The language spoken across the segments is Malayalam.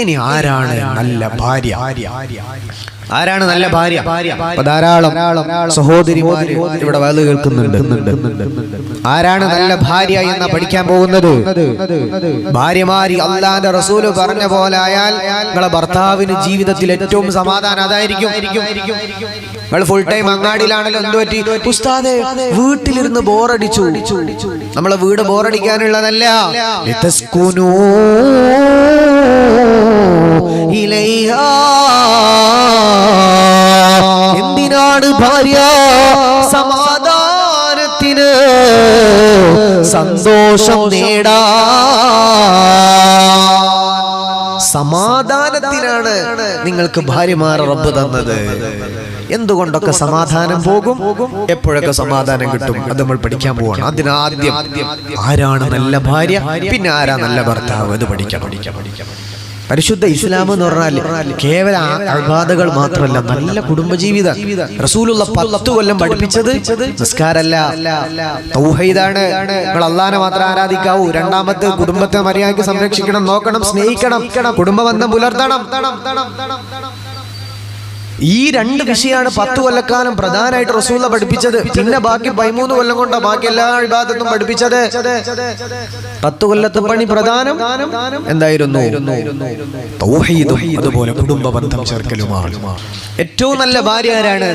ഇനി ആരാണ് നല്ല ഭാര്യ? ആരാണ് നല്ല ഭാര്യ? ധാരാളം സഹോദരിമാര് ഇവിടെ വല കേൾക്കുന്നുണ്ട്. ആരാണ് നല്ല ഭാര്യ എന്ന് പഠിക്കാൻ പോകുന്നത്? ഭാര്യമാരി അള്ളാന്റെ റസൂൽ പറഞ്ഞ പോലെ ആയാൽ നിങ്ങളെ ഭർത്താവിന് ജീവിതത്തിൽ ഏറ്റവും സമാധാനം അതായിരിക്കും. നിങ്ങൾ ഫുൾ ടൈം അങ്ങാടിയിലാണല്ലോ എന്ത് പറ്റി? ഉസ്താദെ വീട്ടിലിരുന്ന് ബോറടിച്ചു. നമ്മളെ വീട് ബോറടിക്കാനുള്ളതല്ല. എന്തിനാണ് ഭാര്യ സമാധാനത്തിന് സന്തോഷം നേടാ? സമാധാനത്തിനാണ് നിങ്ങൾക്ക് ഭാര്യമാർ റബ്ബ് തന്നത്. എന്തുകൊണ്ടൊക്കെ സമാധാനം പോകും? എപ്പോഴൊക്കെ സമാധാനം കിട്ടും? അത് നമ്മൾ പഠിക്കാൻ പോവാണ്. അതിനാദ്യം ആരാണ് നല്ല ഭാര്യ? പിന്നെ ആരാ നല്ല ഭർത്താവ്? അത് പഠിക്കാം പഠിക്കാം പഠിക്കാം പരിശുദ്ധ ഇസ്ലാം എന്ന് പറഞ്ഞാൽ കേവല അഴ്ബാധകൾ മാത്രമല്ല നല്ല കുടുംബജീവിതം. റസൂലുള്ള പത്ത് കൊല്ലം പഠിപ്പിച്ചത് നിസ്കാരല്ല. തൗഹീദാണ്. നിങ്ങൾ അള്ളാനെ മാത്രം ആരാധിക്കാവൂ. രണ്ടാമത്തെ കുടുംബത്തെ മര്യാദയ്ക്ക് സംരക്ഷിക്കണം നോക്കണം സ്നേഹിക്കണം കുടുംബബന്ധം പുലർത്തണം. ഈ രണ്ട് വിഷയമാണ് പത്ത് കൊല്ലക്കാലം പ്രധാനമായിട്ട് റസൂല പഠിപ്പിച്ചത്. പിന്നെ ബാക്കി പതിമൂന്ന് കൊല്ലം കൊണ്ടാ ബാക്കി എല്ലാ വിഭാഗത്തും പഠിപ്പിച്ചത്. പത്ത് കൊല്ലത്തെ പണി പ്രധാനം എന്തായിരുന്നു? അതുപോലെ കുടുംബ ബന്ധം ചേർക്കലുമാണ്. ഏറ്റവും നല്ല ഭാര്യ ആരാണ്?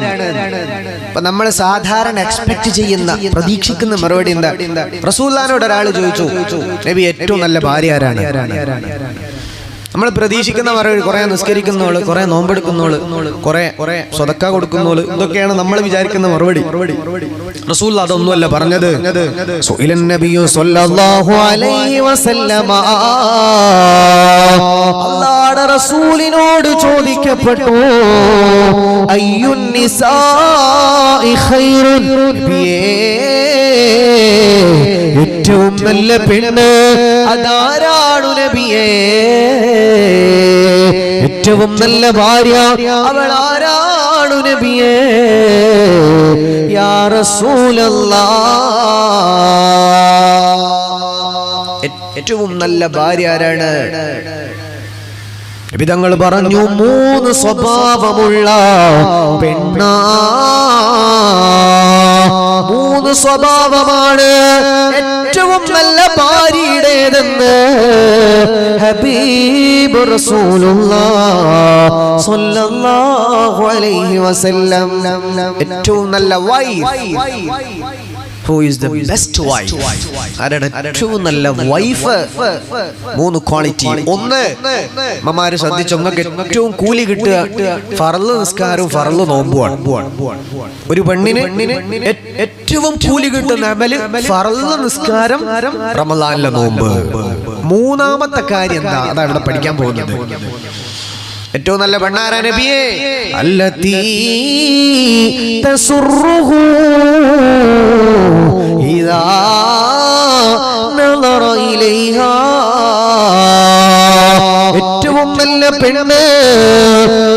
ഇപ്പൊ നമ്മൾ സാധാരണ എക്സ്പെക്ട് ചെയ്യുന്ന പ്രതീക്ഷിക്കുന്ന മറുപടി എന്താ? റസൂല്ലാനോട് ഒരാൾ ചോദിച്ചു നബി ഏറ്റവും നല്ല ഭാര്യ ആരാണ്? നമ്മൾ പ്രതീക്ഷിക്കുന്ന മറുപടി കുറെ നിസ്കരിക്കുന്നോൾ കുറെ നോമ്പെടുക്കുന്നോൾ കുറെ കുറെ സ്വതക്ക കൊടുക്കുന്നോൾ ഇതൊക്കെയാണ് നമ്മൾ വിചാരിക്കുന്ന മറുപടി. റസൂൽ അതൊന്നുമല്ല പറഞ്ഞത്. റസൂലിനോട് ചോദിക്കപ്പെട്ടു ഏറ്റവും നല്ല പെണ്ണ് അതാരാണു നബിയേ? ഏറ്റവും നല്ല ഭാര്യ അവൾ ആരാണു നബിയേ? യാ ഏറ്റവും നല്ല ഭാര്യ ആരാണ്? വിധങ്ങൾ പറഞ്ഞു മൂന്ന് സ്വഭാവമുള്ള പെണ്ണ. മൂന്ന് സ്വഭാവമാണ് ഏറ്റവും നല്ല ഭാര്യയുടേതെന്ന് ഹബീബ് റസൂലുള്ള ഏറ്റവും നല്ല wife who is the best wife ആരാണ് ഏറ്റവും നല്ല വൈഫ് മൂന്ന് ക്വാളിറ്റി ഒന്ന് അമ്മമാര് ശ്രദ്ധിച്ചു നിങ്ങൾക്ക് ഏറ്റവും കൂലി കിട്ടുക. ഫറൽ നിസ്കാരവും ഫറൽ നോമ്പുമാണ് ഒരു പെണ്ണിന് ഏറ്റവും കൂലി കിട്ടുന്ന അമൽ ഫറൽ നിസ്കാരം റമലാനിലെ നോമ്പ്. മൂന്നാമത്തെ കാര്യം എന്താ? അതാണ് ഇവിടെ പഠിക്കാൻ പോകുന്നത്. ഏറ്റവും നല്ല പെണ്ണാര നബിയെ? അല്ല തസുറുഹു. ഇദാ നളറ ഇലൈഹാ. ഏറ്റവും നല്ല പെണ്ണ്.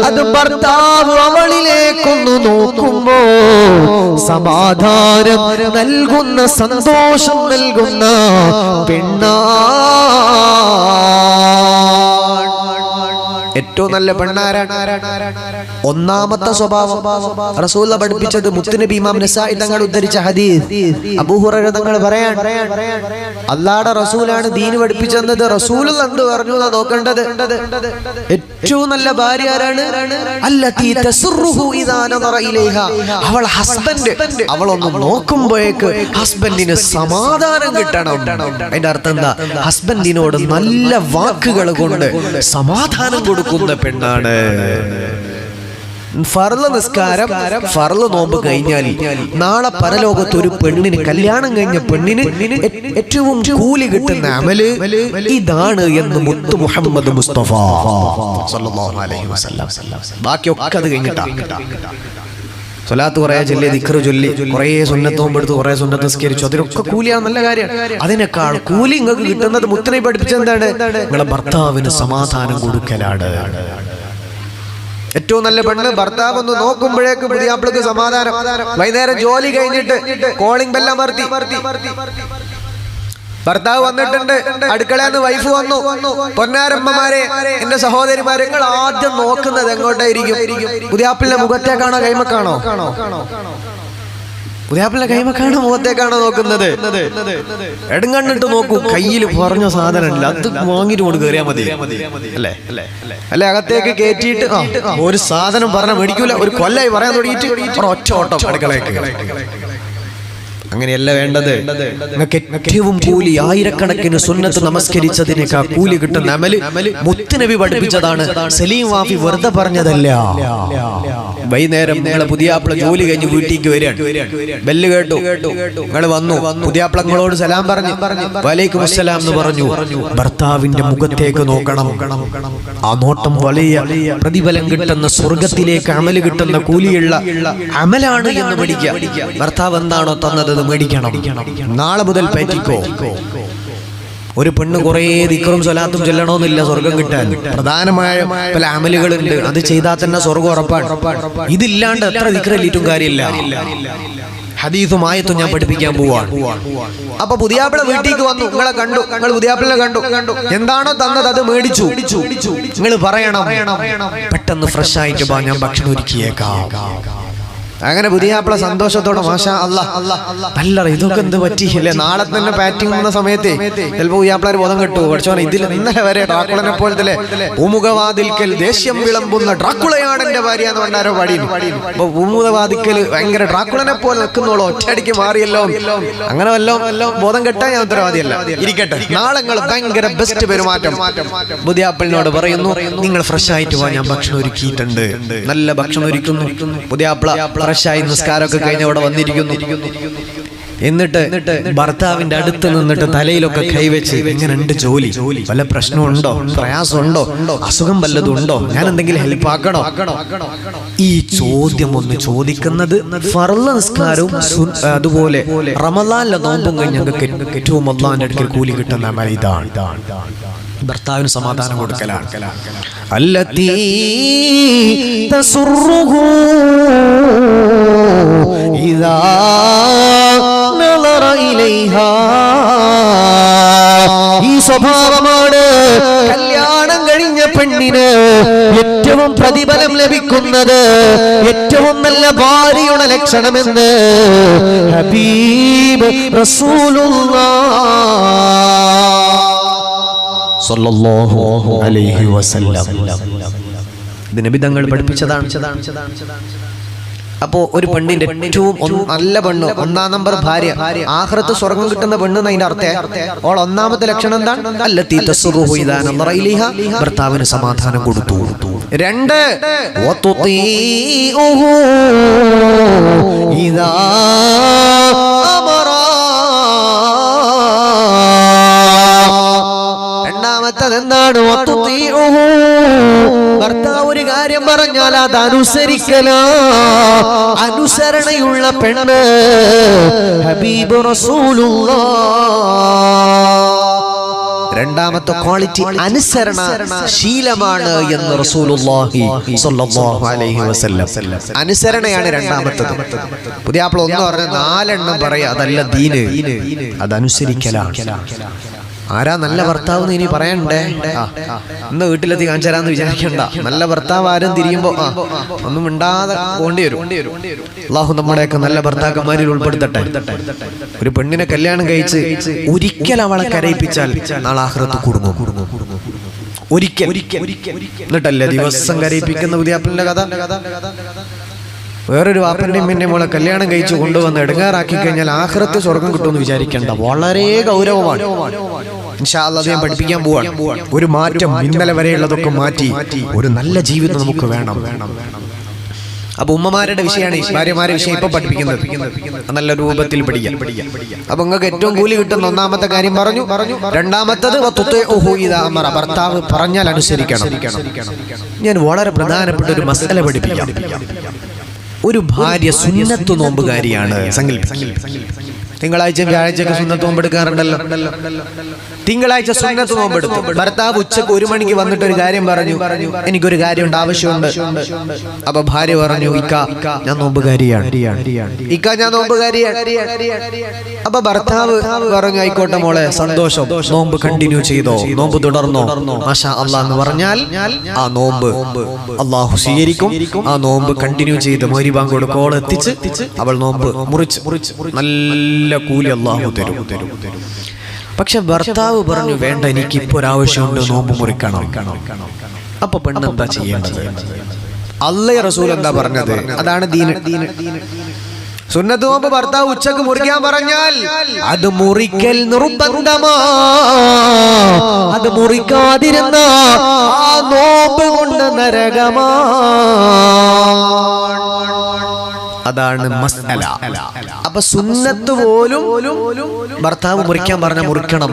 അത് ഭർത്താവ് അവളിലേക്കൊന്ന് നോക്കുമ്പോ സമാധാനം നൽകുന്ന സന്തോഷം നൽകുന്ന പെണ്ണാണ് ഏറ്റവും നല്ല പെണ്ണാരാണ്. ഒന്നാമത്തെ സ്വഭാവം. പഠിപ്പിച്ചത് മുത്തുനബി ഇമാം തങ്ങൾ ഉദ്ധരിച്ച ഹദീസ്. തങ്ങൾ പറയാൻ അല്ലാടെ റസൂലാണ് ദീന് പഠിപ്പിച്ചത് റസൂൽ എന്ത് പറഞ്ഞു നോക്കേണ്ടത്. ഏറ്റവും നല്ല ഭാര്യ ആരാണ്? അവൾ ഹസ്ബൻഡ് അവൾ ഒന്ന് നോക്കുമ്പോഴേക്ക് ഹസ്ബൻഡിന് സമാധാനം കിട്ടണം. അതിന്റെ അർത്ഥം എന്താ? ഹസ്ബൻഡിനോട് നല്ല വാക്കുകൾ കൊണ്ട് സമാധാനം കൊടുക്കുന്ന പെണ്ണാണ്. ഫർൾ നിസ്കാരം ഫർൾ നോമ്പ് കഴിഞ്ഞാൽ നാളെ പരലോകത്ത് ഒരു പെണ്ണിന് കല്യാണം കഴിഞ്ഞ പെണ്ണിന് ഏറ്റവും കൂലി കിട്ടുന്ന അമൽ ഇതാണ് എന്ന് മുത്തു മുഹമ്മദ് മുസ്തഫ. ബാക്കിയൊക്കെ അത് കഴിഞ്ഞിട്ടാ. സ്വലാത്ത് കുറേ ചൊല്ലി ദിക്റ് ചൊല്ലി കുറേ സുന്നത്തോമ്പ് എടുത്ത് കുറേ സുന്നത്ത് നിസ്കരിച്ചു. അതിനൊക്കെ കൂലിയാണ് നല്ല കാര്യമാണ്. അതിനേക്കാൾ കൂലി നിങ്ങൾക്ക് കിട്ടുന്നത് മുത്തനെ പഠിപ്പിച്ച എന്താണ്? നിങ്ങളെ ഭർത്താവിന് സമാധാനം കൊടുക്കലാണ്. ഏറ്റവും നല്ല പെണ്ണ് ഭർത്താവ് ഒന്ന് നോക്കുമ്പോഴേക്ക് പുതിയാപ്പിളക്ക് സമാധാനം. വൈകുന്നേരം ജോലി കഴിഞ്ഞിട്ട് കോളിംഗ് ബെല്ലാം മർത്തി ഭർത്താവ് വന്നിട്ടുണ്ട്. അടുക്കളയെന്ന് വൈഫ് വന്നു. പൊന്നാരമ്മമാരെ എന്റെ സഹോദരിമാരെ നിങ്ങൾ ആദ്യം നോക്കുന്നത് എങ്ങോട്ടായിരിക്കും? പുതിയാപ്പിളിന്റെ മുഖത്തേക്കാണോ കൈമക്കാണോ പുതിയാപ്പിളിന്റെ കൈമക്കാണോ മുഖത്തേക്കാണോ നോക്കുന്നത്? എടുങ്കണ്ണിട്ട് നോക്കൂ. കയ്യിൽ പറഞ്ഞ സാധനമില്ല. അത് വാങ്ങിട്ട് കൊണ്ട് കയറിയാ മതി. അല്ലേ? അല്ലെ? അകത്തേക്ക് കയറ്റിയിട്ട് ഒരു സാധനം പറഞ്ഞ മേടിക്കൂല. ഒരു കൊല്ലായി പറയാൻ തുടങ്ങിയിട്ട്. ഒറ്റ ഓട്ടം അടുക്കളയ്ക്ക് അങ്ങനെയല്ല വേണ്ടത്. ഏറ്റവും കൂലി ആയിരക്കണക്കിന് സുന്നത്ത് നമസ്കരിച്ചതിനേക്കാൾ കൂലി കിട്ടുന്ന അമൽ മുത്തുനബി പഠിപ്പിച്ചതാണ്. സലീം വാഫി വെറുതെ പറഞ്ഞതല്ല. വൈകുന്നേരം നിങ്ങളെ പുതിയാപ്പിള ജോലി കഴിഞ്ഞ് വീട്ടിലേക്ക് വരികയാണ്. ബെല്ല് കേട്ടു. നിങ്ങൾ വന്നു. പുതിയാപ്പിളങ്ങളോട് സലാം പറഞ്ഞു. വലൈക്കും അസ്സലാം എന്ന് പറഞ്ഞു. ഭർത്താവിന്റെ മുഖത്തേക്ക് നോക്കണം. ആ നോട്ടം വലിയ പ്രതിഫലം കിട്ടുന്ന സ്വർഗത്തിലേക്ക് അമൽ കിട്ടുന്ന കൂലിയുള്ള അമലാണ് എന്ന് പഠിക്കുക. ഭർത്താവ് എന്താണോ തന്നത് അത് മേടിക്കണം. നാളെ മുതൽ പറ്റിക്കോ? ഒരു പെണ്ണ് കുറേ ദിക്കറും സ്വലാത്തും ചെല്ലണമെന്നില്ല സ്വർഗം കിട്ടാൻ. പ്രധാനമായ പല അമലുകളുണ്ട്. അത് ചെയ്താൽ തന്നെ സ്വർഗം ഉറപ്പാണ്. ഇതില്ലാണ്ട് എത്ര ദിക്കറല്ലിട്ടും കാര്യമില്ല. ഹദീസും ആയത്തും ഞാൻ പഠിപ്പിക്കാൻ പോവാണ്. അപ്പൊ പുതിയാപ്പിള വീട്ടിലേക്ക് വന്നു. നിങ്ങളെ കണ്ടു. നിങ്ങൾ പുതിയാപ്പിള കണ്ടു. കണ്ടു എന്താണോ തന്നത് അത് മേടിച്ചു. നിങ്ങൾ പറയണം. പെട്ടെന്ന് ഫ്രഷ് ആയിട്ട് ഞാൻ ഭക്ഷണം ഒരുക്കിയേക്കാം. അങ്ങനെ പുതിയാപ്പിള സന്തോഷത്തോടെ മാഷാ അല്ല. അല്ല ഇതൊക്കെ എന്ത് പറ്റി? അല്ലേ നാളെ തന്നെ ബാറ്റിംഗ് വന്ന സമയത്ത് ചിലപ്പോ പുതിയാപ്പിളാർ ബോധം കിട്ടു. പഠിച്ചോ ഇതിൽ ഇന്നലെ വരെ ഡ്രാക്കുളനെ പോലത്തെ ഭൂമുഖവാതിൽക്കൽ ദേഷ്യം വിളമ്പുന്ന ഡ്രാക്കുളയാണ് എന്റെ ഭാര്യ എന്ന് പറഞ്ഞാരോ പാടി അപ്പൊ ഭൂമുഖവാതിക്കൽ ഭയങ്കര ഡ്രാക്കുളനെ പോലെ നിൽക്കുന്നോളൂ ഒറ്റയടിക്ക് മാറിയല്ലോ. അങ്ങനെ വല്ലോ ബോധം കെട്ടാൻ ഞാൻ ഉത്തരവാദിയല്ല. ഇരിക്കട്ടെ. നാളെ നിങ്ങൾ ഭയങ്കര ബെസ്റ്റ് പെരുമാറ്റം. പുതിയാപ്പിളിനോട് പറയുന്നു നിങ്ങൾ ഫ്രഷ് ആയിട്ട് പോവാൻ ഞാൻ ഭക്ഷണം ഒരുക്കിയിട്ടുണ്ട്. നല്ല ഭക്ഷണം ഒരുക്കുന്നു. പുതിയാപ്പിള ഫ്രഷായി നിസ്കാരമൊക്കെ കഴിഞ്ഞ് ഇവിടെ വന്നിരിക്കുന്നു. എന്നിട്ട് ഭർത്താവിന്റെ അടുത്ത് നിന്നിട്ട് തലയിലൊക്കെ കൈവച്ച് എങ്ങനെയുണ്ട് ജോലി. വല്ല പ്രശ്നമുണ്ടോ? പ്രയാസമുണ്ടോ? അസുഖം വല്ലതും ഉണ്ടോ ഞാൻ എന്തെങ്കിലും ഹെൽപ്പ് ആക്കണോ? ഈ ചോദ്യം ഒന്ന് ചോദിക്കുന്നത് ഫർള നിസ്കാരവും അതുപോലെ റമദാനിലെ നോമ്പും കഴിഞ്ഞ് ഏറ്റവും അള്ളാന്റെ അടുക്കൽ കൂലി കിട്ടുന്ന ഇതാണ്. ഭർത്താവിന് സമാധാനം കൊടുക്കലാണ്. അല്ലത്തീ തസുറുഹു ഇലൈഹാ ഈ സ്വഭാവമാണ് കല്യാണം കഴിഞ്ഞ പെണ്ണിന് ഏറ്റവും പ്രതിഫലം ലഭിക്കുന്നത് ഏറ്റവും നല്ല ഭാര്യയുടെ ലക്ഷണമെന്ന് ഹബീബ് വസല്ലം. ചതാണ് ചതാണ് പഠിപ്പിച്ചതാണ്. അപ്പോ ഒരു പെണ്ണിന്റെ ഏറ്റവും നല്ല പെണ്ണ് ഒന്നാം നമ്പർ ഭാര്യ. ആഹ്റത്ത് സ്വർഗം കിട്ടുന്ന പെണ്ണ് എന്നതിന്റെ അർത്ഥം? ഓൾ ഒന്നാമത്തെ ലക്ഷണം എന്താണ്? അല്ലത്തി ഭർത്താവിന് സമാധാനം കൊടുത്തു. രണ്ട്. അമറാ. രണ്ടാമത്തത് എന്താണ്. ഭർത്താവ് ഒരു കാര്യം പറഞ്ഞാൽ അത് അനുസരിക്കലോ. അനുസരണയുള്ള പെണ്ണ് ഹബീബ് റസൂലുള്ള. രണ്ടാമത്തെ ക്വാളിറ്റി അനുസരണ ശീലമാണ് എന്ന് റസൂലുള്ളാഹി സ്വല്ലല്ലാഹു അലൈഹി വസല്ലം. അനുസരണയാണ് രണ്ടാമത്തത്. പുതിയ ആപ്പിൾ ഒന്ന് പറഞ്ഞ നാലെണ്ണം പറയാ അതല്ല ദീന്. അത് ആരാ നല്ല ഭർത്താവ് എന്ന് ഇനി പറയണ്ടേ? ഇന്ന് വീട്ടിലെത്തി കാണിച്ചു തരാന്ന് വിചാരിക്കണ്ട. നല്ല ഭർത്താവ് ആരും തിരിയുമ്പോ ആ ഒന്നും മിണ്ടാതെ പോണ്ടി വരും. അള്ളാഹു നമ്മുടെയൊക്കെ നല്ല ഭർത്താക്കന്മാരിൽ ഉൾപ്പെടുത്തട്ടെ. ഒരു പെണ്ണിനെ കല്യാണം കഴിച്ച് ഒരിക്കൽ അവളെ കരയിപ്പിച്ചാൽ നാളെ ആഹ്റത്ത് കുടുങ്ങും ഒരിക്കൽ. എന്നിട്ടല്ലേ ദിവസം കരയിപ്പിക്കുന്ന പുതിയാപ്പിളിന്റെ കഥ? വേറൊരു വാപ്പന്റെയും പിന്നെ മോളെ കല്യാണം കഴിച്ചു കൊണ്ടുവന്ന് എടുങ്ങാറാക്കി കഴിഞ്ഞാൽ ആഹ്റത്ത് സ്വർഗം കിട്ടുമെന്ന് വിചാരിക്കേണ്ട. വളരെ ഗൗരവമാണ്. ഞാൻ പഠിപ്പിക്കാൻ പോവാണ്. ഒരു മാറ്റം ഇന്നലെ വരെയുള്ളതൊക്കെ മാറ്റി ഒരു നല്ല ജീവിതം നമുക്ക് വേണം. വേണം അപ്പൊ ഉമ്മമാരുടെ വിഷയമാണ് ഭാര്യമാരുടെ വിഷയം ഇപ്പൊ പഠിപ്പിക്കുന്നത്. നല്ല രൂപത്തിൽ പഠിക്കാം. അപ്പൊ നിങ്ങൾക്ക് ഏറ്റവും കൂലി കിട്ടുന്ന ഒന്നാമത്തെ കാര്യം പറഞ്ഞു. പറഞ്ഞു രണ്ടാമത്തത്. ഭർത്താവ് പറഞ്ഞാൽ അനുസരിക്കണം. ഞാൻ വളരെ പ്രധാനപ്പെട്ട ഒരു മസല പഠിപ്പിക്കാം. ഒരു ഭാര്യ സുന്നത്തു നോമ്പുകാരിയാണ് സങ്കല്പിക്കുക തിങ്കളാഴ്ച വ്യാഴാഴ്ചയൊക്കെ സുന്നത്ത് നോമ്പെടുക്കാറുണ്ടല്ലോ തിങ്കളാഴ്ച സുന്നത്ത് നോമ്പെടുത്തു ഭർത്താവ് ഉച്ചയ്ക്ക് ഒരു മണിക്ക് വന്നിട്ട് ഒരു കാര്യം പറഞ്ഞു. എനിക്കൊരു കാര്യമുണ്ട് ആവശ്യമുണ്ട്. അപ്പൊ ഭാര്യ പറഞ്ഞു ഇക്ക ഞാൻ നോമ്പുകാരിയാണ്. ഇക്ക ഞാൻ നോമ്പുകാരിയാണ്. അപ്പൊ ഭർത്താവ് പറഞ്ഞു ആയിക്കോട്ടെ മോളെ സന്തോഷം. നോമ്പ് കണ്ടിന്യൂ ചെയ്തോ? നോമ്പ് തുടർന്നോ? മാഷാ എന്ന് പറഞ്ഞാൽ ആ നോമ്പ് അള്ളാഹു സ്വീകരിക്കും. ആ നോമ്പ് കണ്ടിന്യൂ ചെയ്ത് മൊരിബാങ്ക് കോൾ എത്തിച്ച് അവൾ നോമ്പ് മുറിച്ച് മുറിച്ച്. നല്ല കൂലി അള്ളാഹു തരും. പക്ഷെ ഭർത്താവ് പറഞ്ഞു വേണ്ട എനിക്ക് ഇപ്പൊ ഒരാവശ്യമുണ്ട് നോമ്പ് മുറിക്കണം. അപ്പൊ പെണ്ണ് എന്താ ചെയ്യേണ്ടത്? അല്ലേ റസൂൽ എന്താ പറഞ്ഞത്? അതാണ് ദീന. സുന്നത്ത് നോമ്പ് ഭർത്താവ് ഉച്ചയ്ക്ക് മുറിക്കാൻ പറഞ്ഞാൽ അത് മുറിക്കൽ നിർബന്ധമാ. അത് മുറിക്കാതിരുന്ന ആ നോമ്പ് കൊണ്ട് നരകമാ. അതാണ് മസ്അല. അപ്പൊ സുന്നത്ത് പോലും ഭർത്താവ് മുറിക്കാൻ പറഞ്ഞ മുറിക്കണം.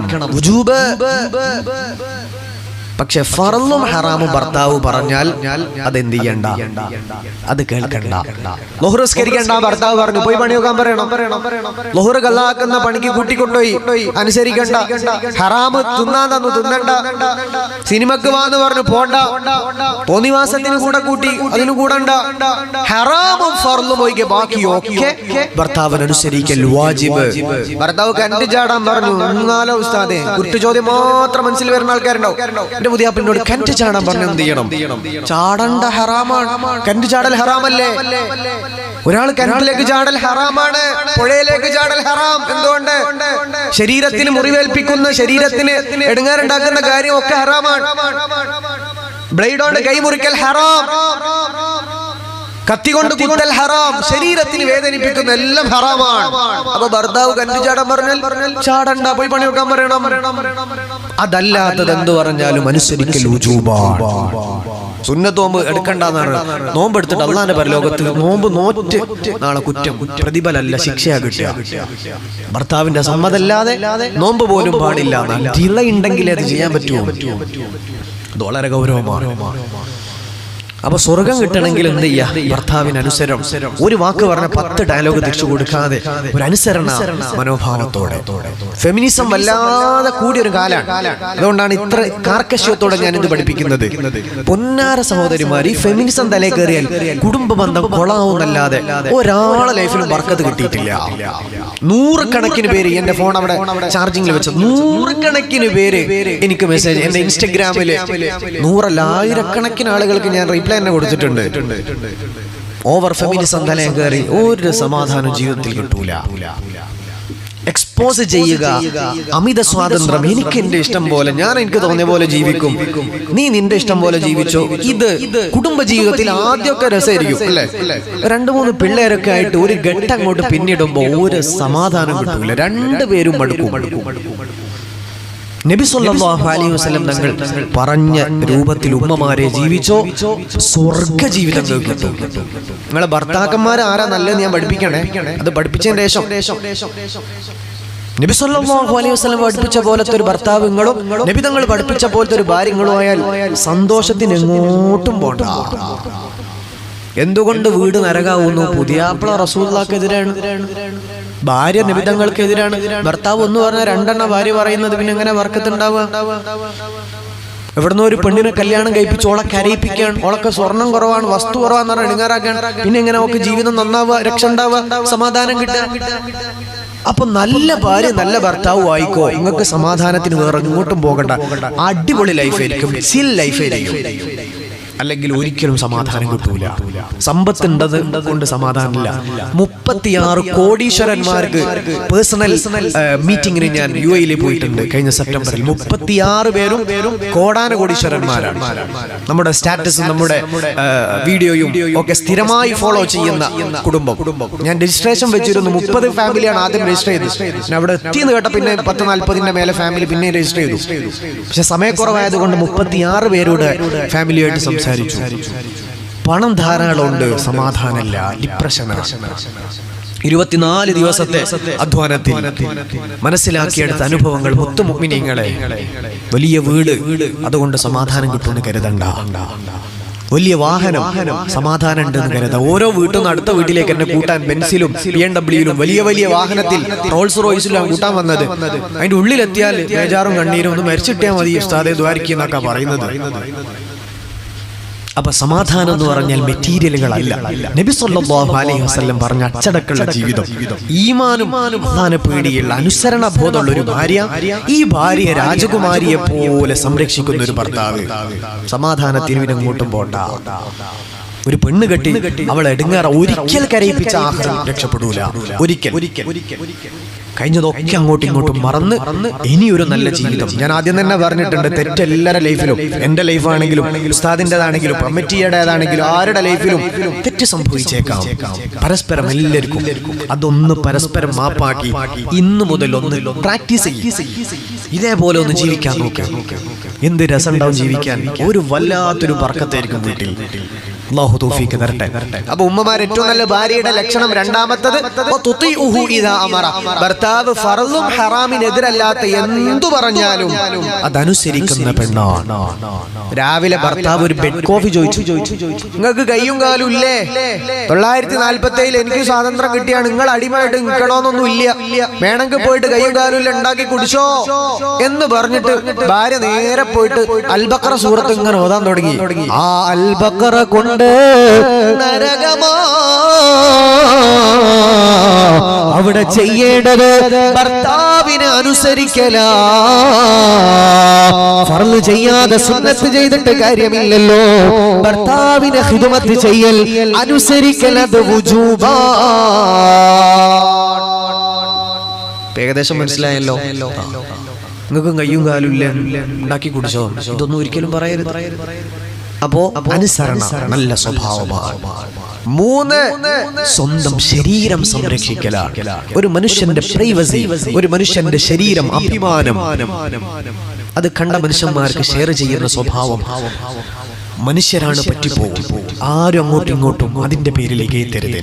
പക്ഷെ ഫറലും ഹറാമും ഭർത്താവ് പറഞ്ഞാൽ അതെന്ത് ചെയ്യണ്ട അത് കേൾക്കണ്ട. ലൊഹുറസ്കരിക്കണ്ട ഭർത്താവ് പറഞ്ഞു പോയി പണി നോക്കാൻ പറയണം. ലൊഹുറ് കല്ലാക്കുന്ന പണിക്ക് കൂട്ടിക്കൊണ്ടുപോയി അനുസരിക്കണ്ട. ഹറാമ് തിന്നാൻ തന്നു തിന്നണ്ട. സിനിമക്ക് വാന്ന് പറഞ്ഞു പോണ്ട. തോന്നിവാസത്തിന് കൂടെ കൂട്ടി അതിന് കൂടണ്ട. ഹറാമും ഒഴികെ ബാക്കിയൊക്കെ ഭർത്താവ് അനുസരിക്കൽ വാജിബ്. ഭർത്താവ് കണ്ടു ചാടാൻ പറഞ്ഞു ഒന്നാലോ ഉസ്താദെ? കുറ്റു ചോദ്യം മാത്രം മനസ്സിൽ വരുന്ന ആൾക്കാരുണ്ടാവും. എന്റെ പുതിയാപ്പിളിനോട് കെന്റ് ചാടാൻ പറഞ്ഞു എന്ത് ചെയ്യണം? ചാടണ്ട ഹറാമാണ്. കെന്റ് ചാടൽ ഹറാമല്ലേ? ഒരാൾ കിണറ്റിലേക്ക് ചാടൽ ഹറാമാണ്. പുഴയിലേക്ക് ചാടൽ ഹറാം. എന്തുകൊണ്ട്? ശരീരത്തിന് മുറിവേൽപ്പിക്കുന്ന ശരീരത്തിന് എടുങ്ങാറുണ്ടാക്കുന്ന കാര്യം ഒക്കെ ഹറാമാണ് ബ്ലേഡോണ്ട് കൈമുറിക്കൽ ഹറാം. കത്തി കൊണ്ട് കുത്തൽ ഹറാം. ശരീരത്തിന് വേദനിപ്പിക്കുന്ന എല്ലാം ഹറാമാണ്. അപ്പൊ ഭർത്താവ് കണ്ടു ചാടാൻ പറഞ്ഞാൽ ചാടണ്ട പോയി പണി വെക്കാൻ പറയണം. അതല്ലാത്തത് എന്ത് പറഞ്ഞാലും അനുസരിക്കൽ സുന്നത്ത് നോമ്പ് എടുക്കണ്ടെന്നാണ് നോമ്പ് എടുത്തിട്ട് അള്ളാന്റെ പരലോകത്ത് നോമ്പ് നോറ്റ് നാളെ കുറ്റം പ്രതിഫലല്ല ശിക്ഷയാ കിട്ടുക. ഭർത്താവിന്റെ സമ്മതല്ലാതെ നോമ്പ് പോലും പാടില്ല ഉണ്ടെങ്കിലേ അത് ചെയ്യാൻ പറ്റുമോ വളരെ ഗൗരവമാണ്. അപ്പൊ സ്വർഗം കിട്ടണമെങ്കിൽ എന്ത് ചെയ്യാ? ഭർത്താവിന് അനുസരം ഒരു വാക്ക് പറഞ്ഞ പത്ത് ഡയലോഗ് തിരിച്ചു കൊടുക്കാതെ ഒരു അനുസരണ മനോഭാവത്തോടെ. ഫെമിനിസം വല്ലാതെ കൂടിയ ഒരു കാലാണ്. അതുകൊണ്ടാണ് ഇത്ര കാർക്കശ്യത്തോടെ ഞാൻ ഇത് പഠിപ്പിക്കുന്നത്. പൊന്നാര സഹോദരിമാർ ഈ ഫെമിനിസം തലേ കയറിയാൽ കുടുംബ ബന്ധം കൊളാവുന്നല്ലാതെ ഒരാളെ ലൈഫിലും വർക്കത്ത് കിട്ടിയിട്ടില്ല. നൂറുകണക്കിന് പേര് എന്റെ ഫോൺ അവിടെ ചാർജിങ്ങിൽ വെച്ച. നൂറുകണക്കിന് പേര് എനിക്ക് മെസ്സേജ് എന്റെ ഇൻസ്റ്റഗ്രാമിൽ നൂറല്ല ആയിരക്കണക്കിന് ആളുകൾക്ക് ഞാൻ റിപ്ലൈ തന്നെ കൊടുത്തിട്ടുണ്ട്. ഓവർ ഫെമിനിസം തലേ കയറി ഒരു സമാധാനം ജീവിതത്തിൽ കിട്ടൂല. എക്സ്പോസ് ചെയ്യുക. അമിത സ്വാതന്ത്ര്യം. എനിക്ക് എന്റെ ഇഷ്ടം പോലെ ഞാൻ എനിക്ക് തോന്നിയ പോലെ ജീവിക്കും. നീ നിന്റെ ഇഷ്ടം പോലെ ജീവിച്ചോ? ഇത് കുടുംബ ജീവിതത്തിൽ ആദ്യമൊക്കെ രസമായിരിക്കും രണ്ടു മൂന്ന് പിള്ളേരൊക്കെ ആയിട്ട് ഒരു ഘട്ടം അങ്ങോട്ട് പിന്നിടുമ്പോ ഒരു സമാധാനം കിട്ടൂല. രണ്ടുപേരും മടുക്കും. നബി സല്ലല്ലാഹു അലൈഹി വസല്ലം തങ്ങൾ പറഞ്ഞ രൂപത്തിൽ ഉമ്മമാരെ ജീവിച്ചോ? സ്വർഗ ജീവിതം കിട്ടും. നിങ്ങളെ ഭർത്താക്കന്മാർ ആരാ നല്ലത് ഞാൻ പഠിപ്പിക്കണേ? അത് പഠിപ്പിച്ചതിന് ശേഷം. നബി സല്ലല്ലാഹു അലൈഹി വസല്ലം പഠിപ്പിച്ച പോലത്തെ ഒരു ഭർത്താവ് നിങ്ങളും നബി തങ്ങൾ പഠിപ്പിച്ച പോലത്തെ ഒരു ഭാര്യ നിങ്ങളും ആയാൽ സന്തോഷത്തിന് എങ്ങോട്ടും പോണ്ട. എന്തുകൊണ്ട് വീട് നരകാവുന്നു? പുതിയാപ്പിള റസൂല്ലാക്കെതിരാണ് ഭാര്യ നിബിധങ്ങൾക്കെതിരാണ് ഭർത്താവ് ഒന്ന് പറഞ്ഞ രണ്ടെണ്ണ ഭാര്യ പറയുന്നത് പിന്നെ എങ്ങനെ വർക്കത്തുണ്ടാവുക? എവിടുന്ന് ഒരു പെണ്ണിനെ കല്യാണം കഴിപ്പിച്ച് ഓളെ കരയിപ്പിക്കാൻ ഓളൊക്കെ സ്വർണം കുറവാണ് വസ്തു കുറവാന്ന് പറഞ്ഞാൽ ഇടുങ്ങാറാക്കാൻ പിന്നെ എങ്ങനെ നമുക്ക് ജീവിതം നന്നാവുക രക്ഷ ഉണ്ടാവുക സമാധാനം കിട്ടുക? അപ്പൊ നല്ല ഭാര്യ നല്ല ഭർത്താവ് ആയിക്കോ. നിങ്ങൾക്ക് സമാധാനത്തിന് വേറെ ഇങ്ങോട്ടും പോകണ്ട. അടിപൊളി ലൈഫായിരിക്കും സിൽ ലൈഫായിരിക്കും അല്ലെങ്കിൽ ഒരിക്കലും സമാധാനം കിട്ടൂല. സമ്പത്ത് ഉണ്ടത് കൊണ്ട് സമാധാനമില്ല. മുപ്പത്തിയാറ് കോടീശ്വരന്മാർക്ക് പേഴ്സണൽ മീറ്റിംഗിന് ഞാൻ യു എയിൽ പോയിട്ടുണ്ട് കഴിഞ്ഞ സെപ്റ്റംബറിൽ. മുപ്പത്തിയാറ് പേരും കോടാന കോടീശ്വരന്മാരാണ്. നമ്മുടെ സ്റ്റാറ്റസ് നമ്മുടെ വീഡിയോയും ഒക്കെ സ്ഥിരമായി ഫോളോ ചെയ്യുന്ന കുടുംബം. ഞാൻ രജിസ്ട്രേഷൻ വെച്ചിരുന്നു മുപ്പത് ഫാമിലിയാണ് ആദ്യം രജിസ്റ്റർ ചെയ്തത്. അവിടെ എത്തിയെന്ന് കേട്ട പിന്നെ പത്ത് നാല്പതിന്റെ മേലെ ഫാമിലി പിന്നെ രജിസ്റ്റർ ചെയ്തു. പക്ഷെ സമയക്കുറവായത് കൊണ്ട് മുപ്പത്തിയാറ് പേരോട് ഫാമിലിയായിട്ട് സംസാരിച്ചു പണം ധാരാളമുണ്ട് സമാധാനമില്ല ഡിപ്രഷനാണ് ഇരുപത്തിനാല് ദിവസത്തെ അധ്വാനത്തിൽ മനസ്സിലാക്കിയെടുത്ത അനുഭവങ്ങൾ മുത്തുമുഗ്മിനിങ്ങളെ വലിയ വീട് അതുകൊണ്ട് സമാധാനം കിട്ടുമെന്ന് കരുതണ്ട. വലിയ വാഹനം സമാധാനം ഉണ്ടെന്ന് കരുതാം. ഓരോ വീട്ടിൽ നിന്ന് അടുത്ത വീട്ടിലേക്ക് എന്നെ കൂട്ടാൻ ബെൻസിലും ബി എം ഡബ്ല്യൂലും വലിയ വലിയ വാഹനത്തിൽ റോൾസ് റോയ്സിലും കൂട്ടാൻ വന്നത്. അതിന്റെ ഉള്ളിലെത്തിയാൽ ബേജാറും കണ്ണീരും ഒന്ന് മരിച്ചിട്ടാൽ മതി ഉസ്താദെ ദ്വാരിക്കുന്നൊക്കെ പറയുന്നത്. അപ്പൊ സമാധാനം എന്ന് പറഞ്ഞാൽ മെറ്റീരിയലുകളല്ല. നബി സല്ലല്ലാഹു അലൈഹി വസല്ലം പറഞ്ഞ അച്ചടക്കുള്ള ജീവിതം. ഈമാനും അള്ളാനെ പേടിയുള്ള അനുസരണ ബോധമുള്ള ഒരു ഭാര്യ ഈ ഭാര്യ രാജകുമാരിയെ പോലെ സംരക്ഷിക്കുന്ന ഒരു ഭർത്താവ്. സമാധാനത്തിന് ഇവനങ്ങോട്ടും പോണ്ട. ഒരു പെണ്ണ് കെട്ടി അവൾ എടുങ്ങാറ ഒരിക്കൽ കരയിപ്പിച്ച ആഹാരം രക്ഷപ്പെടൂല. ഒരിക്കൽ ഒരിക്കൽ. കഴിഞ്ഞതൊക്കെ അങ്ങോട്ടും ഇങ്ങോട്ടും മറന്ന് ഇനി ഒരു നല്ല ജീവിതം. ഞാൻ ആദ്യം തന്നെ പറഞ്ഞിട്ടുണ്ട് തെറ്റ് എല്ലാവരുടെ ലൈഫിലും എന്റെ ലൈഫാണെങ്കിലും ഉസ്താദിന്റെതാണെങ്കിലും കമ്മിറ്റിയുടേതാണെങ്കിലും ആരുടെ ലൈഫിലും തെറ്റ് സംഭവിച്ചേക്കാം. പരസ്പരം എല്ലാവർക്കും അതൊന്ന് പരസ്പരം മാപ്പാക്കി. ഇന്നു മുതൽ ഒന്ന് പ്രാക്ടീസ് ഇതേപോലെ ഒന്ന് ജീവിക്കാൻ നോക്കാം. എന്ത് രസം ഉണ്ടാവും ജീവിക്കാൻ? ഒരു വല്ലാത്തൊരു പറക്കത്തായിരിക്കും വീട്ടിൽ. അള്ളാഹു തൗഫീക്ക് തരട്ടെ. അപ്പൊ ഉമ്മമാർ ഏറ്റവും നല്ല ഭാര്യയുടെ ലക്ഷണം രണ്ടാമത്തത്. ഭർത്താവ് ഫറലും ഹറാമിനെതിരല്ലാത്ത എന്തു പറഞ്ഞാലും അതനുസരിക്കുന്ന പെണ്ണാണ്. രാവിലെ ഭർത്താവ് ഒരു ബെഡ് കോഫി ചോദിച്ചു. നിങ്ങൾക്ക് കയ്യും കാലും ഇല്ലേ? തൊള്ളായിരത്തി നാല്പത്തി ഏഴിൽ എനിക്ക് സ്വാതന്ത്ര്യം കിട്ടിയാണ്. നിങ്ങൾ അടിമയായിട്ട് നിൽക്കണമെന്നൊന്നും ഇല്ല. വേണമെങ്കിൽ പോയിട്ട് കയ്യും കാലും ഇല്ല ഉണ്ടാക്കി കുടിച്ചോ എന്ന് പറഞ്ഞിട്ട് ഭാര്യ നേരെ പോയിട്ട് അൽബക്കറ സൂറത്ത് ഇങ്ങനെ ഓതാൻ തുടങ്ങി. ആ അൽബക്കറ കൊണ്ട് നരകമാ? അവിടെ ചെയ്യേണ്ടത് ഭർത്താവിനെ അനുസരിക്കല. ഫർൾ ചെയ്യാതെ സുന്നത്ത് ചെയ്തിട്ട് കാര്യമില്ലല്ലോ. ഭർത്താവിനെ ഹിതുമത്ത് ചെയ്യൽ അനുസരിക്കലത് വുജൂബാ. ഏകദേശം മനസ്സിലായല്ലോ? നിങ്ങൾക്കും കയ്യും കാലും ഇല്ല? ഉണ്ടാക്കി കുടിച്ചോ? ഇതൊന്നും ഒരിക്കലും പറയരുത്. അപ്പോ അനുസരണ നല്ല സ്വഭാവമാണ്. മൂന്ന് സ്വന്തം ശരീരം സംരക്ഷിക്കലാണ്. ഒരു മനുഷ്യന്റെ പ്രൈവസി ഒരു മനുഷ്യന്റെ ശരീരം അഭിമാനം. അത് കണ്ട മനുഷ്യന്മാർക്ക് ഷെയർ ചെയ്യുന്ന സ്വഭാവം. മനുഷ്യരാണ് പറ്റിപ്പോകും ആരും അങ്ങോട്ടും ഇങ്ങോട്ടും അതിന്റെ പേരിലേക്ക് എത്തരുത്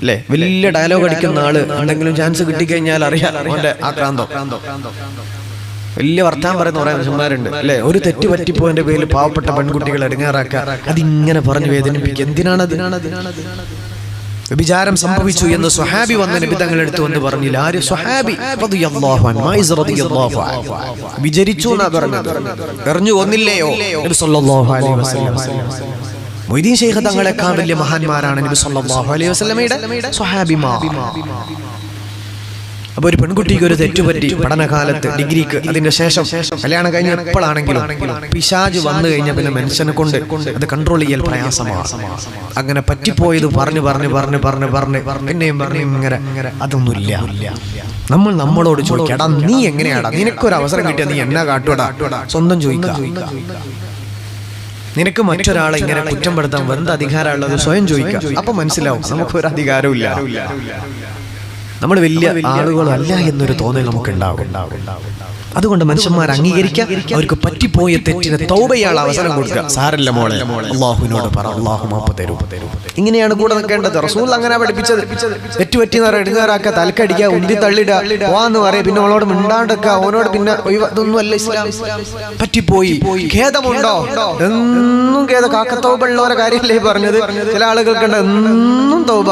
അല്ലേ? വലിയ ഡയലോഗ് അടിക്കുന്ന ആൾ എന്തെങ്കിലും ചാൻസ് കിട്ടിക്കഴിഞ്ഞാൽ അറിയാം ആക്രാന്തം. വലിയ വർത്താൻ പറയുന്ന കുറെ മനുഷ്യന്മാരുണ്ട്. അല്ലെ? ഒരു തെറ്റ് പറ്റിപ്പോയതിന്റെ പേരിൽ പാവപ്പെട്ട പെൺകുട്ടികൾ എടുങ്ങാറാക്കുക. അതിങ്ങനെ പറഞ്ഞു വേദനിപ്പിക്കുക. എന്തിനാണ് അതിനാണ് വ്യഭിചാരം സംഭവിച്ചു എന്ന് സ്വഹാബി വന്ന നബി തങ്ങൾ എടുത്തു എന്ന് പറഞ്ഞില്ല. ആര്? സ്വഹാബി. വിചരിച്ചു എറിഞ്ഞു വസല്ലം. മൊയ്തീൻ ശൈഖ് തങ്ങളെക്കാൾ വലിയ മഹാന്മാരാണ് നബി സല്ലല്ലാഹു അലൈഹി വസല്ലമയുടെ സ്വഹാബിമാർ. അപ്പൊ ഒരു പെൺകുട്ടിക്ക് ഒരു തെറ്റുപറ്റി പഠനകാലത്ത് ഡിഗ്രിക്ക് അതിന്റെ ശേഷം കല്യാണം കഴിഞ്ഞ എപ്പോഴാണെങ്കിലും പിശാജ് വന്നു കഴിഞ്ഞ പിന്നെ മനുഷ്യനെ കൊണ്ട് അത് കൺട്രോൾ ചെയ്യാൻ പ്രയാസമാണ് അങ്ങനെ പറ്റിപ്പോയത് പറഞ്ഞു പറഞ്ഞു പറഞ്ഞു പറഞ്ഞു പറഞ്ഞു പിന്നെയും പറഞ്ഞു ഇങ്ങനെ അതൊന്നുമില്ല. നമ്മൾ നമ്മളോട് ചോദിക്കടാ നീ എങ്ങനെയാടാ? നിനക്കൊരു അവസരം കിട്ടിയാ നീ എന്നാ കാട്ടുടാ സ്വന്തം ചോദിക്കാം. നിനക്ക് മറ്റൊരാളെ ഇങ്ങനെ കുറ്റം പെടുത്താൻ എന്ത് അധികാരമുള്ളത് സ്വയം ചോദിക്കാം. അപ്പൊ മനസ്സിലാവും നമുക്കൊരു അധികാരവും ഇല്ല നമ്മൾ വലിയ ആളുകളല്ല എന്നൊരു തോന്നൽ നമുക്ക് ഉണ്ടാകും അതുകൊണ്ട് മനുഷ്യന്മാർ അംഗീകരിക്കാം അവർക്ക് പറ്റിപ്പോയ തെറ്റിന് തൗബയാൾ അവസരം കൊടുക്കുക സാരല്ല മോളെ. അള്ളാഹുവിനോട് പറ അള്ളാഹു മാപ്പ് തരൂ. ഇങ്ങനെയാണ് കൂടെ നിൽക്കേണ്ടത്. റസൂൽ അങ്ങനെ പഠിപ്പിച്ചത്. തെറ്റ് പറ്റി എടുങ്ങാറാക്കുക തലക്കടിക്കുക ഉന്തി തള്ളിടുക പോവാന്ന് പറയാ പിന്നെ അവളോട് മിണ്ടാണ്ടൊക്കെ അവനോട് പിന്നെ ഇതൊന്നുമല്ല ഇതൊന്നും അല്ല ഇസ്ലാം. പറ്റിപ്പോയി. ഖേദമുണ്ടോ? എന്നും ഖേദ. കാക്കത്തോബുള്ളവരെ കാര്യമല്ലേ പറഞ്ഞത്? ചില ആളുകൾക്കുണ്ട് എന്നും തൗബ.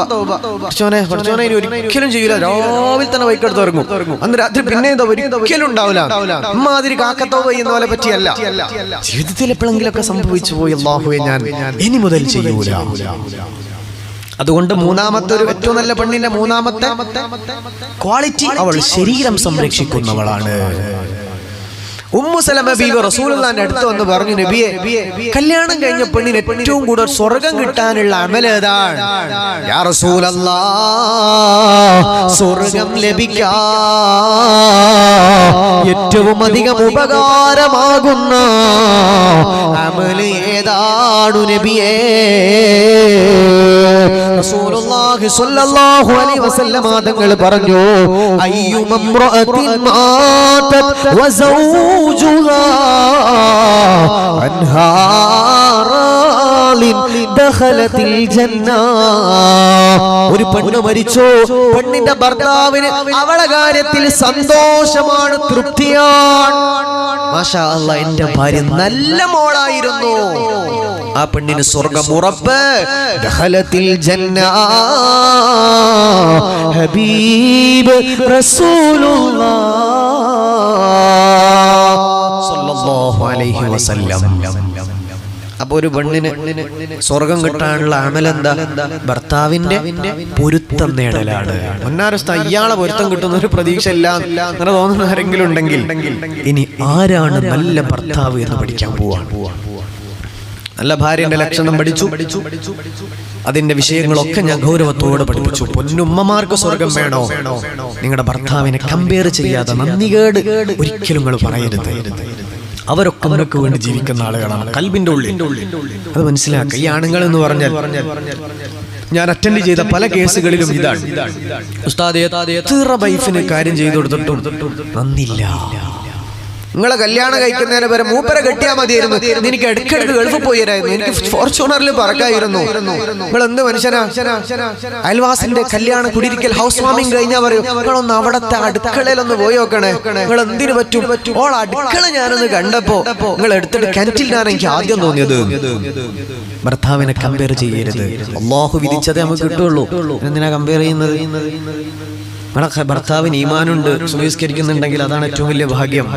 പഠിച്ചോനെ പഠിച്ചോനെ ഒരിക്കലും ചെയ്യില്ല രാവിലെ തന്നെ ബൈക്കെടുത്ത് ഇറങ്ങും അന്ന് രാത്രി പിന്നെ ഒരിക്കലും ഉണ്ടാവില്ല. അമ്മാതിരി കാക്കത്തോബ എന്ന പോലെ പറ്റിയല്ല. ജീവിതത്തിൽ എപ്പോഴെങ്കിലൊക്കെ സംഭവിച്ചു പോയി അള്ളാഹുവെ ഞാൻ. ഇനി മുതൽ ചെയ്യൂല. അതുകൊണ്ട് മൂന്നാമത്തെ ഒരു ഏറ്റവും നല്ല പെണ്ണിന്റെ മൂന്നാമത്തെ ക്വാളിറ്റി അവൾ ശരീരം സംരക്ഷിക്കുന്നവളാണ്. ഉമ്മു സലമ ബീവി റസൂലുള്ളാന്റെ അടുത്ത് വന്ന് പറഞ്ഞു നബിയെ കല്യാണം കഴിഞ്ഞ പെണ്ണിന് ഏറ്റവും കൂടുതൽ സ്വർഗം കിട്ടാനുള്ള അമലേതാണ് സ്വർഗം ലഭിക്കാ. ഏറ്റവും അധികം ഉപകാരമാകുന്ന അമൽ ഏതാണു നബിയേ? റസൂലുള്ളാഹി സ്വല്ലല്ലാഹു തങ്ങൾ പറഞ്ഞു വസൗജുഹാ ജന്ന. ഒരു പെണ്ണ് മരിച്ചു. പെണ്ണിന്റെ ഭർത്താവിന് അവളെ കാര്യത്തിൽ സന്തോഷമാണ് തൃപ്തിയാണ്. മാഷാ അല്ലാ എന്റെ ഭാര്യ നല്ല മോളായിരുന്നു. ആ പെണ്ണിന് സ്വർഗം ഉറപ്പ്. ദഖലത്തിൽ ജന്ന ഹബീബ് അപ്പൊ ഒരു പെണ്ണിന് സ്വർഗം കിട്ടാനുള്ള അമലെന്താ? ഭർത്താവിന്റെ പൊരുത്തം നേടലാണ്. ഒന്നാരസ്ഥ ഇയാളെ പൊരുത്തം കിട്ടുന്ന ഒരു പ്രതീക്ഷ ഇല്ല അങ്ങനെ തോന്നുന്ന ആരെങ്കിലും ഉണ്ടെങ്കിൽ ഇനി ആരാണ് നല്ല ഭർത്താവ് എന്ന് പഠിക്കാൻ പോവാണ് നല്ല ഭാര്യന്റെ ലക്ഷണം പഠിച്ചു അതിന്റെ വിഷയങ്ങളൊക്കെ ഞാൻ ഗൗരവത്തോടെ പഠിപ്പിച്ചു പൊന്നുമ്മമാർക്ക് സ്വർഗം വേണോ നിങ്ങളുടെ ഭർത്താവിനെ കമ്പയർ ചെയ്യാതെ നന്ദി കേട് ഒരിക്കലും നിങ്ങൾ പറയരുത് അവരൊക്കെ അവർക്ക് വേണ്ടി ജീവിക്കുന്ന ആളുകളാണ് കൽബിന്റെ ഉള്ളിൽ അത് മനസ്സിലാക്കുക ഈ ആണുങ്ങൾ എന്ന് പറഞ്ഞാൽ ഞാൻ അറ്റൻഡ് ചെയ്ത പല കേസുകളിലും ഇതാണ് ഉസ്താദ് എത്ര വൈഫിന് കാര്യം ചെയ്തു കൊടുത്തിട്ടും നന്ദില്ല നിങ്ങളെ കല്യാണം കഴിക്കുന്നതിന് വരെ മൂപ്പരെ കെട്ടിയാൽ മതിയായിരുന്നു. എനിക്ക് ഇടയ്ക്കിടയ്ക്ക് ഗൾഫ് പോയിരുന്നു എനിക്ക് ഫോർച്യൂണറിൽ പറക്കായിരുന്നു. നിങ്ങൾ എന്ത് മനുഷ്യനാ? അയൽവാസിന്റെ കല്യാണ കുടിരിക്കൽ ഹൗസ് വാമിംഗ് കഴിഞ്ഞാൽ പറയും. നിങ്ങളൊന്ന് അവിടത്തെ അടുക്കളയിലൊന്ന് പോയി നോക്കണേ നിങ്ങൾ എന്തിനു പറ്റും? ഓൾ അടുക്കള ഞാനൊന്ന് കണ്ടപ്പോ നിങ്ങൾ എടുത്തിട്ട് കിണറ്റിലാണ് എനിക്ക് ആദ്യം തോന്നിയത് ഭർത്താവിനെ കമ്പയർ ചെയ്യരുത്. അള്ളാഹു വിധിച്ചതേ നമുക്ക് കിട്ടുള്ളൂ. എന്തിനാ കമ്പയർ ചെയ്യുന്നത്? ഭർത്താവിന് ഈമാനുണ്ട് സ്വീകരിക്കുന്നുണ്ടെങ്കിൽ അതാണ് ഏറ്റവും വലിയ ഭാഗ്യം.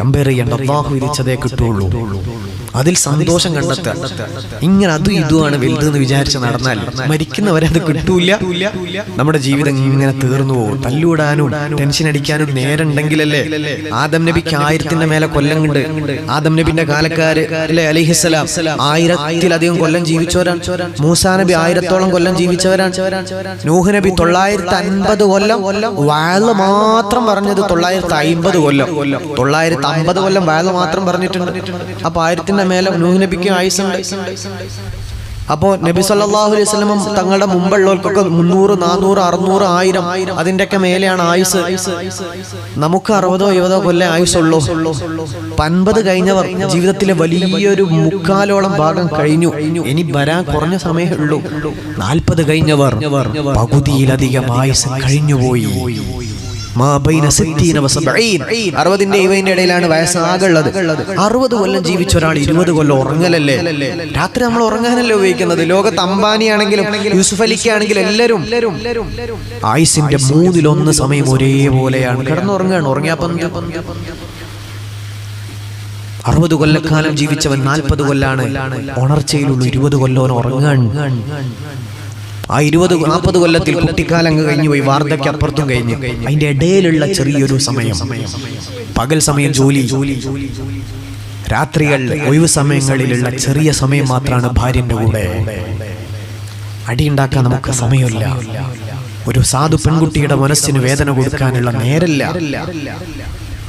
കമ്പയർ ചെയ്യേണ്ട അള്ളാഹു വിധിച്ചതേ കിട്ടുള്ളൂ. അതിൽ സന്തോഷം കണ്ടെത്തുക. ഇങ്ങനെ അതും ഇതുമാണ് വലുത് എന്ന് വിചാരിച്ച് നടന്നാൽ മരിക്കുന്നവരെ അത് കിട്ടൂല. നമ്മുടെ ജീവിതം ഇങ്ങനെ തീർന്നു പോകും. തല്ലൂടാനും ടെൻഷൻ അടിക്കാനും നേരുണ്ടെങ്കിലല്ലേ ആദം നബിക്ക് ആയിരത്തിന്റെ മേലെ കൊല്ലം കണ്ട് ആദം നബിന്റെ കാലക്കാര് അല്ലെ അലിഹിസലാം ആയിരത്തിലധികം കൊല്ലം ജീവിച്ചവരാണ്. മൂസാ നബി ആയിരത്തോളം കൊല്ലം ജീവിച്ചവരാണ്. നൂഹ് നബി തൊള്ളായിരത്തി അൻപത് കൊല്ലം വാഴ മാത്രം പറഞ്ഞത് തൊള്ളായിരത്തി അമ്പത് കൊല്ലം. തൊള്ളായിരത്തി അമ്പത് കൊല്ലം വാഴ മാത്രം പറഞ്ഞിട്ടുണ്ട്. അപ്പൊ ആയിരത്തിന്റെ മേലെ നൂഹ് നബിക്ക് ആയുസുണ്ട്. അപ്പോ നബി സല്ലാഹു അലൈഹി സ്വലമും തങ്ങളുടെ മുമ്പുള്ളവർക്കൊക്കെ മുന്നൂറ് നാനൂറ് അറുന്നൂറ് ആയിരം അതിന്റെയൊക്കെ മേലെയാണ് ആയുസ്. നമുക്ക് അറുപതോ എഴുപതോ കൊല്ലം ആയുസുള്ളൂ പൻപത് കഴിഞ്ഞവർ ജീവിതത്തിലെ വലിയൊരു മുക്കാലോളം ഭാഗം കഴിഞ്ഞു. ഇനി വരാൻ കുറഞ്ഞ സമയമേ ഉള്ളൂ. നാൽപ്പത് കഴിഞ്ഞവർ പകുതിയിലധികം ആയുസ് കഴിഞ്ഞുപോയി. അറുപതിന്റെ ഇവന്റെ ഇടയിലാണ് വയസ്സാകുള്ളത്. അറുപത് കൊല്ലം ജീവിച്ച ഒരാൾ ഇരുപത് കൊല്ലം ഉറങ്ങലല്ലേ? രാത്രി നമ്മൾ ഉറങ്ങാനല്ലേ ഉപയോഗിക്കുന്നത്? ലോകത്ത് അംബാനിയാണെങ്കിലും യൂസുഫ് അലിക്ക് ആണെങ്കിലും എല്ലാവരും ആയുസിന്റെ മൂന്നിലൊന്ന് സമയം ഒരേപോലെയാണ്. കിടന്നുറങ്ങാണ്. ഉറങ്ങിയപ്പം അറുപത് കൊല്ലക്കാലം ജീവിച്ചവൻ നാൽപ്പത് കൊല്ലാണ്. ഉണർച്ചയിലുള്ള ഇരുപത് കൊല്ലം ഉറങ്ങാൻ ആ ഇരുപത് നാൽപ്പത് കൊല്ലത്തിൽ കുട്ടിക്കാലം കഴിഞ്ഞു പോയി വാർദ്ധക്യ അപ്പുറത്തും കഴിഞ്ഞു. അതിന്റെ ഇടയിലുള്ള ചെറിയൊരു സമയം. പകൽ സമയം ജോലി. രാത്രികൾ ഒഴിവ് സമയങ്ങളിലുള്ള ചെറിയ സമയം മാത്രമാണ് ഭാര്യന്റെ കൂടെ. അടിയുണ്ടാക്കാൻ നമുക്ക് സമയമില്ല. ഒരു സാധു പെൺകുട്ടിയുടെ മനസ്സിന് വേദന കൊടുക്കാനുള്ള നേരല്ല.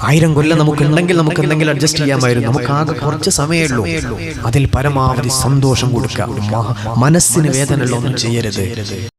ആയിരം കൊല്ലം നമുക്ക് ഉണ്ടെങ്കിൽ നമുക്ക് എന്തെങ്കിലും അഡ്ജസ്റ്റ് ചെയ്യാമായിരുന്നു. നമുക്ക് ആകെ കുറച്ച് സമയമേ ഉള്ളൂ അതിൽ പരമാവധി സന്തോഷം കൊടുക്കുക. മനസ്സിന് വേദനയുള്ള ഒന്നും ചെയ്യരുത്.